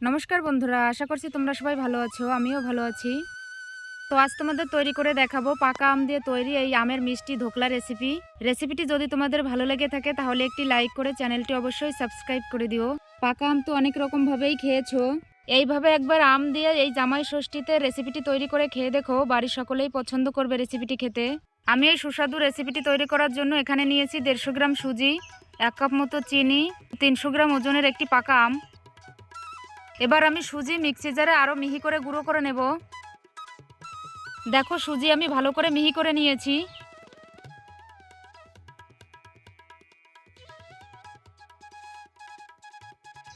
নমস্কার বন্ধুরা, আশা করছি তোমরা সবাই ভালো আছো, আমিও ভালো আছি। তো আজ তোমাদের তৈরি করে দেখাবো পাকা আম দিয়ে তৈরি এই আমের মিষ্টি ধোকলা রেসিপি রেসিপিটি যদি তোমাদের ভালো লেগে থাকে তাহলে একটি লাইক করে চ্যানেলটি অবশ্যই সাবস্ক্রাইব করে দিও। পাকা আম তো অনেক রকম ভাবেই খেয়েছো। এইভাবে একবার আম দিয়ে এই জামাই ষষ্ঠীতে রেসিপিটি তৈরি করে খেয়ে দেখো, বাড়ির সকলেই পছন্দ করবে রেসিপিটি খেতে। আমি এই সুস্বাদু রেসিপিটি তৈরি করার জন্য এখানে নিয়েছি দেড়শো গ্রাম সুজি, এক কাপ মতো চিনি, তিনশো গ্রাম ওজনের একটি পাকা আম। এবার আমি সুজি মিক্সি জারে আরও মিহি করে গুঁড়ো করে নেব। দেখো সুজি আমি ভালো করে মিহি করে নিয়েছি।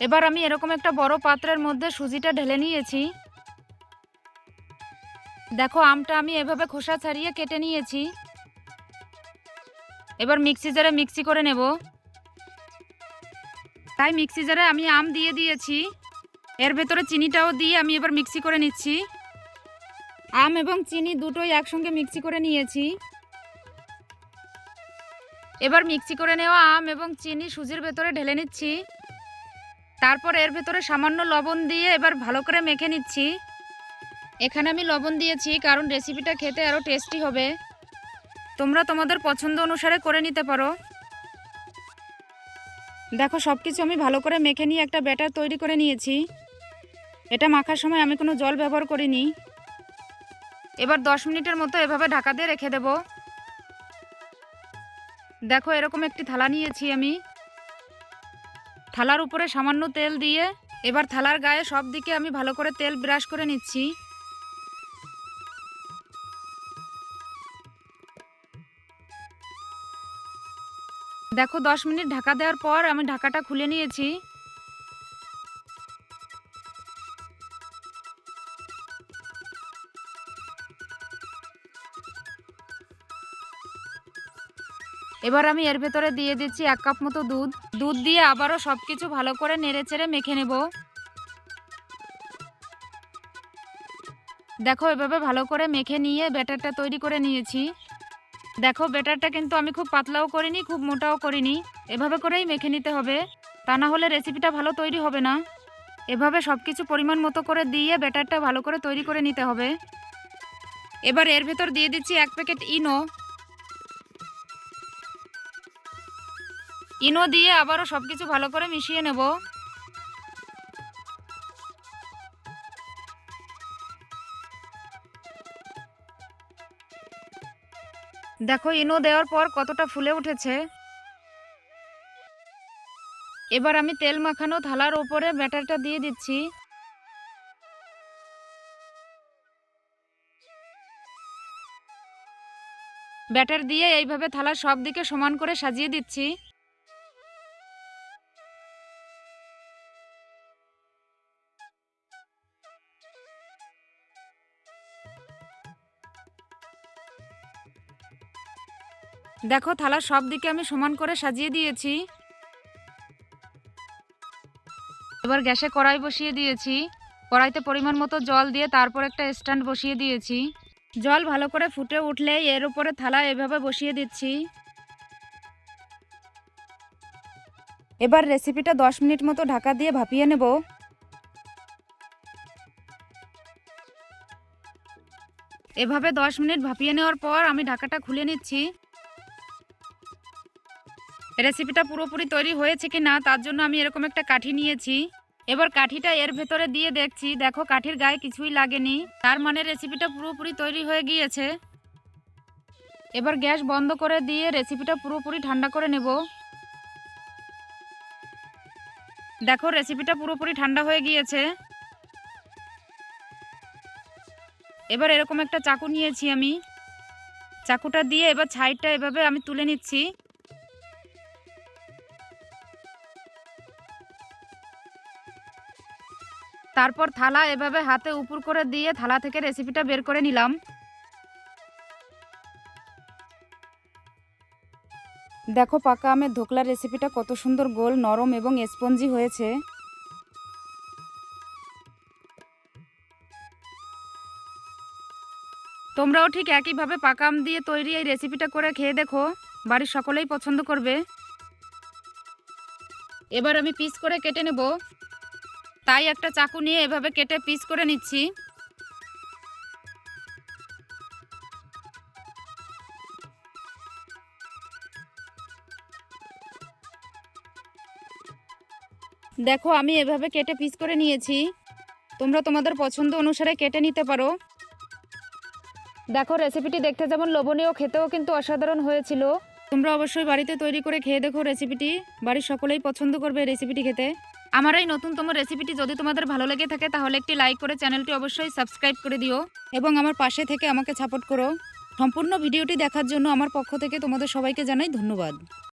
এবার আমি এরকম একটা বড় পাত্রের মধ্যে সুজিটা ঢেলে নিয়েছি। দেখো আমটা আমি এভাবে খোসা ছাড়িয়ে কেটে নিয়েছি। এবার মিক্সি জারে মিক্সি করে নেব। তাই মিক্সি জারে আমি আম দিয়ে দিয়েছি। এর ভেতরে চিনিটাও দিয়ে আমি এবার মিক্সি করে নিচ্ছি। আম এবং চিনি দুটোই একসঙ্গে মিক্সি করে নিয়েছি। এবার মিক্সি করে নেওয়া আম এবং চিনি সুজির ভেতরে ঢেলে নিচ্ছি। তারপর এর ভেতরে সামান্য লবণ দিয়ে এবার ভালো করে মেখে নিচ্ছি। এখানে আমি লবণ দিয়েছি, কারণ রেসিপিটা খেতে আরও টেস্টি হবে। তোমরা তোমাদের পছন্দ অনুসারে করে নিতে পারো। দেখো সব কিছু আমি ভালো করে মেখে নিয়ে একটা ব্যাটার তৈরি করে নিয়েছি। এটা মাখার সময় আমি কোনো জল ব্যবহার করিনি। এবার দশ মিনিটের মতো এভাবে ঢাকা দিয়ে রেখে দেব। দেখো, এরকম একটি থালা নিয়েছি আমি। থালার উপরে সামান্য তেল দিয়ে এবার থালার গায়ে সব দিকে আমি ভালো করে তেল ব্রাশ করে নিচ্ছি। দেখো, দশ মিনিট ঢাকা দেওয়ার পর আমি ঢাকাটা খুলে নিয়েছি। এবার আমি এর ভেতরে দিয়ে দিচ্ছি এক কাপ মতো দুধ। দুধ দিয়ে আবারও সব কিছু ভালো করে নেড়ে চেড়ে মেখে নেব। দেখো, এভাবে ভালো করে মেখে নিয়ে ব্যাটারটা তৈরি করে নিয়েছি। দেখো, ব্যাটারটা কিন্তু আমি খুব পাতলাও করিনি, খুব মোটাও করিনি। এভাবে করেই মেখে নিতে হবে। তা না হলে রেসিপিটা ভালো তৈরি হবে না। এভাবে সব কিছু পরিমাণ মতো করে দিয়ে ব্যাটারটা ভালো করে তৈরি করে নিতে হবে। এবার এর ভেতর দিয়ে দিচ্ছি এক প্যাকেট ইনো। ইনো দিয়ে আবারও সব কিছু ভালো করে মিশিয়ে নেব। দেখো, ইনো দেওয়ার পর কতটা ফুলে উঠেছে। এবার আমি তেল মাখানো থালার ওপরে ব্যাটারটা দিয়ে দিচ্ছি। ব্যাটার দিয়ে এইভাবে থালার সব দিকে সমান করে সাজিয়ে দিচ্ছি। দেখো, থালা সব দিকে আমি সমান করে সাজিয়ে দিয়েছি। এবার গ্যাসে কড়াই বসিয়ে দিয়েছি। কড়াইতে পরিমাণ মতো জল দিয়ে তারপর একটা স্ট্যান্ড বসিয়ে দিয়েছি। জল ভালো করে ফুটে উঠলেই এর উপরে থালা এভাবে বসিয়ে দিচ্ছি। এবার রেসিপিটা দশ মিনিট মতো ঢাকা দিয়ে ভাপিয়ে নেব। এভাবে দশ মিনিট ভাপিয়ে নেওয়ার পর আমি ঢাকাটা খুলে নিচ্ছি। রেসিপিটা পুরোপুরি তৈরি হয়েছে কি না তার জন্য আমি এরকম একটা কাঠি নিয়েছি। এবার কাঠিটা এর ভেতরে দিয়ে দেখছি। দেখো, কাঠির গায়ে কিছুই লাগেনি। তার মানে রেসিপিটা পুরোপুরি তৈরি হয়ে গিয়েছে। এবার গ্যাস বন্ধ করে দিয়ে রেসিপিটা পুরোপুরি ঠান্ডা করে নেব। দেখো রেসিপিটা পুরোপুরি ঠান্ডা হয়ে গিয়েছে। এবার এরকম একটা চাকু নিয়েছি আমি। চাকুটা দিয়ে এবার ছাইডটা এভাবে আমি তুলে নিচ্ছি। তারপর থালা এভাবে হাতে উপর করে দিয়ে থালা থেকে রেসিপিটা বের করে নিলাম। দেখো, পাকা আমের ধোকলার রেসিপিটা কত সুন্দর গোল, নরম এবং স্পঞ্জি হয়েছে। তোমরাও ঠিক একইভাবে পাকা আম দিয়ে তৈরি এই রেসিপিটা করে খেয়ে দেখো, বাড়ির সকলেই পছন্দ করবে। এবার আমি পিস করে কেটে নেব। তাই একটা চাকু নিয়ে এভাবে কেটে পিস করে নিচ্ছি। দেখো, আমি এভাবে কেটে পিস করে নিয়েছি। তোমরা তোমাদের পছন্দ অনুসারে কেটে নিতে পারো। দেখো রেসিপিটি দেখতে যেমন লোভনীয়, খেতেও কিন্তু অসাধারণ হয়েছিল। তোমরা অবশ্যই বাড়িতে তৈরি করে খেয়ে দেখো রেসিপিটি বাড়ির সকলেই পছন্দ করবে রেসিপিটি খেতে। আমার এই নতুনতম রেসিপিটি যদি তোমাদের ভালো লেগে থাকে, তাহলে একটি লাইক করে চ্যানেলটি অবশ্যই সাবস্ক্রাইব করে দিও এবং আমার পাশে থেকে আমাকে সাপোর্ট করো। সম্পূর্ণ ভিডিওটি দেখার জন্য আমার পক্ষ থেকে তোমাদের সবাইকে জানাই ধন্যবাদ।